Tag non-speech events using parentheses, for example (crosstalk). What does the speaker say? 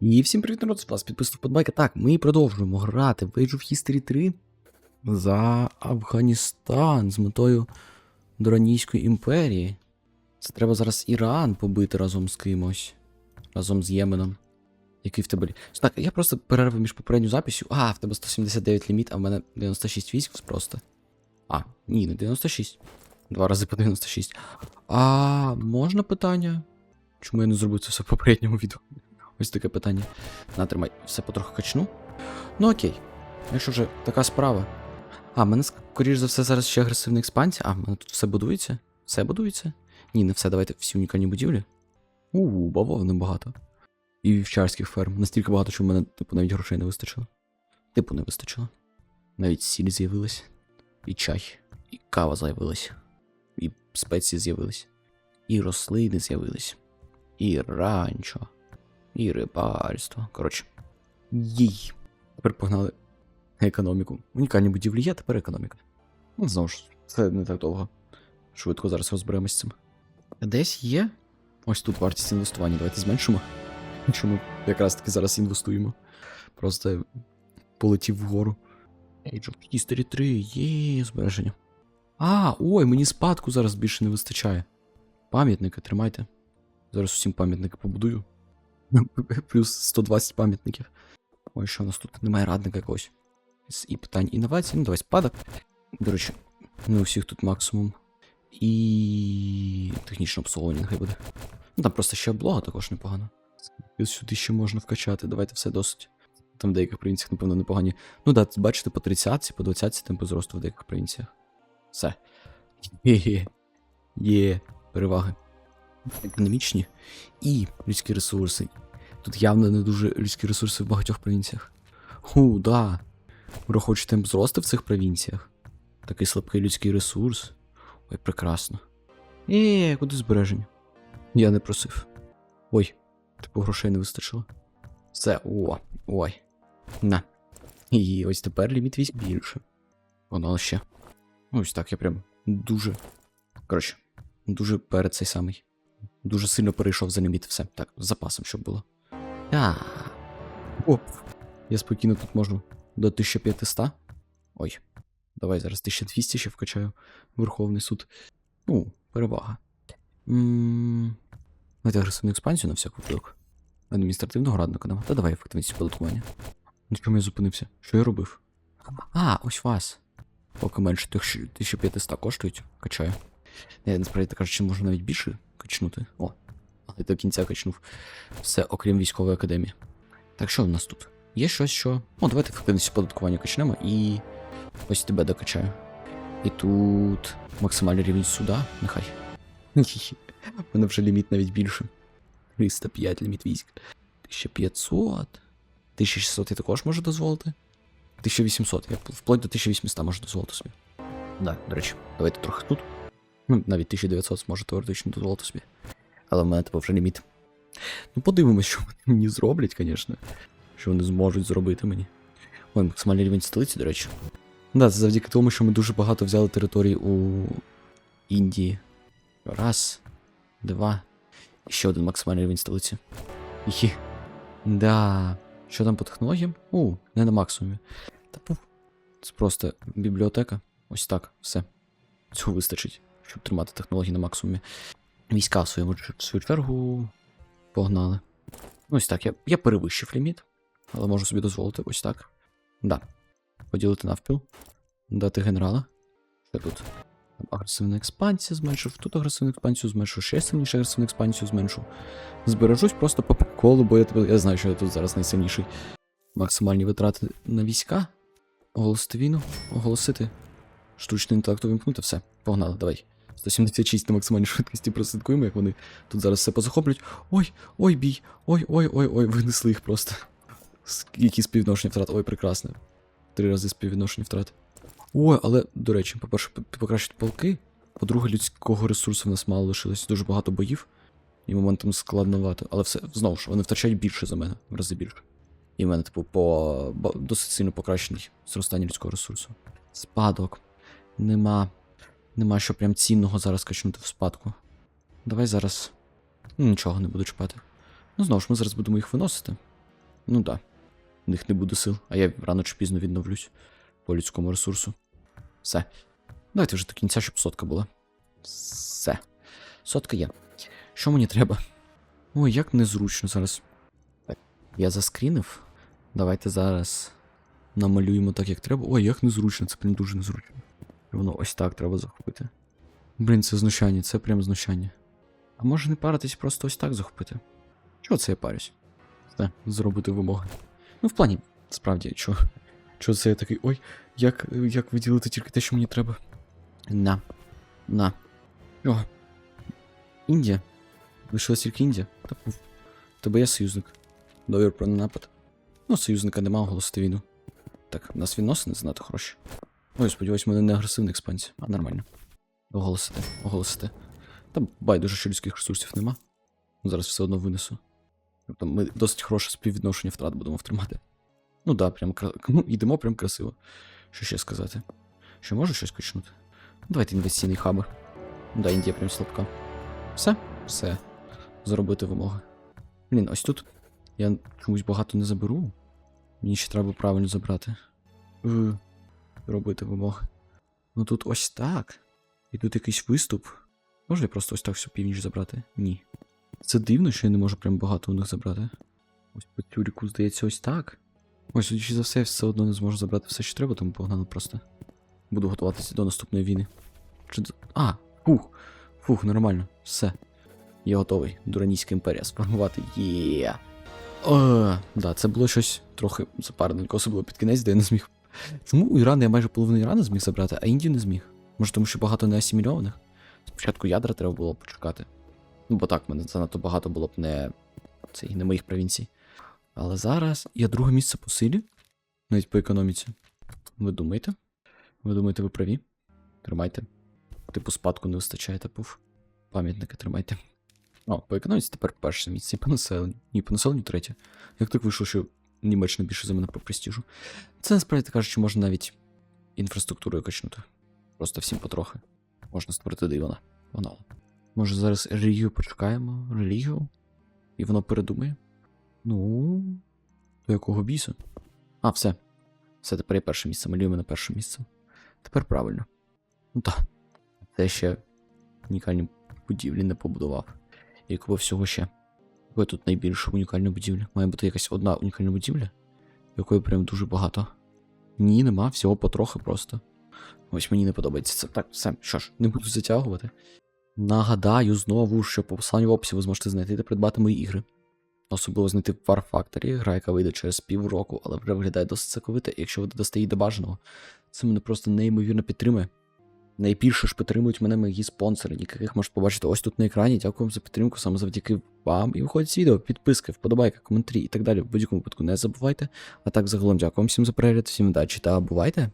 І всім привіт, народ, з вас підписав подбайка. Так, ми продовжуємо грати в Age of History 3 за Афганістан з метою Доранійської імперії. Це треба зараз Іран побити разом з кимось. Разом з Єменом. Який в тебе. Так, я просто перерву між попередньою записю. А, в тебе 179 ліміт, а в мене 96 військ просто. А, ні, не 96. Два рази по 96. А можна питання? Чому я не зробив це все в попередньому відео? Ось таке питання. Натримай, все потроху качну. Ну окей. Якщо вже така справа. А, мене, скоріш за все, зараз ще агресивна експансія. А, в мене тут все будується? Все будується? Ні, не все, давайте всі унікальні будівлі. У, бавовни багато. І вівчарських ферм. Настільки багато, що в мене, типу, навіть грошей не вистачило. Типу, не вистачило. Навіть сіль з'явилась. І чай. І кава з'явилась. І спеції з'явились. І рослини з'явились. І ранчо. І рибальство. Коротше. Їй. Тепер погнали економіку. Унікальні будівлі є, тепер економіка. Ну, знову ж, це не так довго. Швидко зараз розберемось з цим. Десь є. Ось тут вартість інвестування. Давайте зменшимо. Що ми якраз таки зараз інвестуємо. Просто полетів вгору. Age of History 3, є збереження. А, ой, мені спадку зараз більше не вистачає. Пам'ятники, тримайте. Зараз усім пам'ятники побудую. (laughs) Плюс 120 пам'ятників. Ой, що у нас тут немає радника якогось. І питань інновацій. Ну, давай спадок. До речі, не у всіх тут максимум. І технічне обслуговування нехай буде. Ну там просто ще облога також непогано. І сюди ще можна вкачати. Давайте все досить. Там в деяких провінціях, напевно, непогані. Ну да, бачите, по 30, по 20 темпи зросту в деяких провінціях. Все. (laughs) Є. Є. Переваги. Економічні і людські ресурси. Тут явно не дуже людські ресурси в багатьох провінціях. Ху, да. Враховуючи темп зросту в цих провінціях. Такий слабкий людський ресурс. Ой, прекрасно. Е, куди збереження? Я не просив. Ой, типу грошей не вистачило. Все, о, ой. На. І ось тепер ліміт військ більше. Воно ще. Ось так, я прям дуже. Коротше, дуже перед цей самий. Дуже сильно перейшов за ліміт все. Так, з запасом, щоб було. А. Оп. Я спокійно тут можу до 1500. Ой. Давай зараз 1200 ще вкачаю. Верховний суд. Ну, перевага. Давайте агресивну експансію на всяк випадок. Адміністративного радника нема. Та давай ефективність податкування. На чому я зупинився? Що я робив? А, ось вас. Поки менше 1500 коштують, качаю. Я насправді так кажучи, можу навіть більше качнути. О, але до кінця качнув. Все, окрім військової академії. Так що в нас тут? Є щось, що. О, давайте ефективність податкування качнемо і. Ось тебе докачаю. І тут максимальний рівень суда, нехай. (laughs) У мене вже ліміт навіть більше. 305 ліміт військ. 1500. 1600 я також можу дозволити. 1800. Я вплоть до 1800 можу дозволити собі. Да, до речі, давайте трохи тут. Ну, навіть 1900 зможу теоретично дозволити собі. Але в мене типу вже ліміт. Ну, подивимось, що вони мені зроблять, звісно. Що вони зможуть зробити мені. Ой, максимальний рівень столиці, до речі. Да, це завдяки тому, що ми дуже багато взяли територій у Індії. Раз, два. І ще один максимальний рівень столиці. Є. Да. Що там по технологіям? У, не на максимумі. Та пух. Це просто бібліотека. Ось так, все. Цього вистачить, щоб тримати технології на максимумі. Війська в своєму в свою чергу погнали. Ну, Ось так, я, я перевищив ліміт, але можу собі дозволити ось так. Да. Поділити навпіл. Дати генерала. Що тут? Агресивна експансія зменшив, тут агресивну експансію зменшу, ще сильніше агресивну експансію зменшу. Збережусь просто по приколу, бо я, я знаю, що я тут зараз найсильніший. Максимальні витрати на війська. Оголосити війну, оголосити. Штучний інтелект увімкнути, все, погнали, давай. 176 на максимальній швидкості прослідкуємо, як вони тут зараз все позахоплюють. Ой, ой, бій, ой, ой, ой, ой, винесли їх просто. Які співвідношення втрат, ой, прекрасно. Три рази співвідношення втрат. Ой, але, до речі, по-перше, п- покращити полки. По-друге, людського ресурсу в нас мало лишилось, дуже багато боїв. І моментом складновато. Але все, знову ж, вони втрачають більше за мене, в рази більше. І в мене, типу, по досить сильно покращений зростання людського ресурсу. Спадок. Нема. Нема що прям цінного зараз качнути в спадку. Давай зараз. Ну, Нічого не буду чіпати. Ну, знову ж, ми зараз будемо їх виносити. Ну да. В них не буде сил, а я рано чи пізно відновлюсь по людському ресурсу. Все. Давайте вже до кінця, щоб сотка була. Все. Сотка є. Що мені треба? Ой, як незручно зараз. Так, я заскрінив. Давайте зараз намалюємо так, як треба. Ой, як незручно, це прям дуже незручно. І Воно ось так треба захопити. Блін, це знущання, це прям знущання. А може не паритись, просто ось так захопити? Чого це я парюсь? Все, зробити вимоги. Ну, в плані, справді, чого? Чого це я такий. Ой, як, як виділити тільки те, що мені треба. На. На. О. Індія. Лишилась тільки Індія. Та пуф. Тебе є союзник. Довір про ненапад. Ну, союзника нема оголосити війну. Так, в нас відносини занадто хороші. Ой, сподіваюсь, мене не агресивна експансія, а нормально. Оголосити, оголосити. Там байдуже, що людських ресурсів нема. Зараз все одно винесу. Тобто ми досить хороше співвідношення втрат будемо втримати. Ну да, прям ну, йдемо прям красиво. Що ще сказати? Що можу щось качнути? Давайте інвестиційний хаб. Да, Індія прям слабка. Все, все. Зробити вимоги. Блін, ось тут я чомусь багато не заберу. Мені ще треба правильно забрати. Е, Робити вимоги. Ну тут ось так. І тут якийсь виступ. Можна я просто ось так всю північ забрати? Ні. Це дивно, що я не можу прям багато у них забрати. Ось по тюріку, здається, ось так. Ось, судячи за все, я все одно не зможу забрати все, що треба, тому погнали просто. Буду готуватися до наступної війни. Чи... А, фух. Фух, нормально. Все. Я готовий. Дуранійська імперія сформувати. Є. О, да, це було щось трохи запарненько, особливо під кінець, де я не зміг. Чому у Ірану я майже половину Ірану зміг забрати, а Індію не зміг? Може, тому що багато не асимільованих? Спочатку ядра треба було почекати. Ну, бо так, мене занадто багато було б не, це, і не моїх провінцій. Але зараз я друге місце по силі, навіть по економіці. Ви думаєте? Ви думаєте, ви праві? Тримайте. Типу спадку не вистачає, типу. Пам'ятники тримайте. О, по економіці тепер перше місце, і по населенню. Ні, по населенню третє. Як так вийшло, що Німеччина більше за мене по престижу? Це насправді кажучи, можна навіть інфраструктурою качнути. Просто всім потрохи. Можна створити диво. Воно. Може зараз релігію почекаємо? Релігію? І воно передумає? Ну. До якого біса? А, все. Все, тепер я перше місце. Малюємо на перше місце. Тепер правильно. Ну так. Це ще унікальні будівлі не побудував. І всього ще. Якої тут найбільша унікальна будівля? Має бути якась одна унікальна будівля, якої прям дуже багато. Ні, нема, всього потрохи просто. Ось мені не подобається це. Так, все, що ж, не буду затягувати. Нагадаю знову, що по посиланню в описі ви зможете знайти та придбати мої ігри. Особливо знайти War Factory, гра, яка вийде через півроку, але вже виглядає досить соковито, якщо ви додасте її до бажаного, це мене просто неймовірно підтримує. Найбільше ж підтримують мене мої спонсори, яких можете побачити ось тут на екрані. Дякую вам за підтримку, саме завдяки вам. І виходить відео, підписки, вподобайки, коментарі і так далі. В будь-якому випадку не забувайте. А так загалом дякую вам всім за перегляд, всім удачі та бувайте!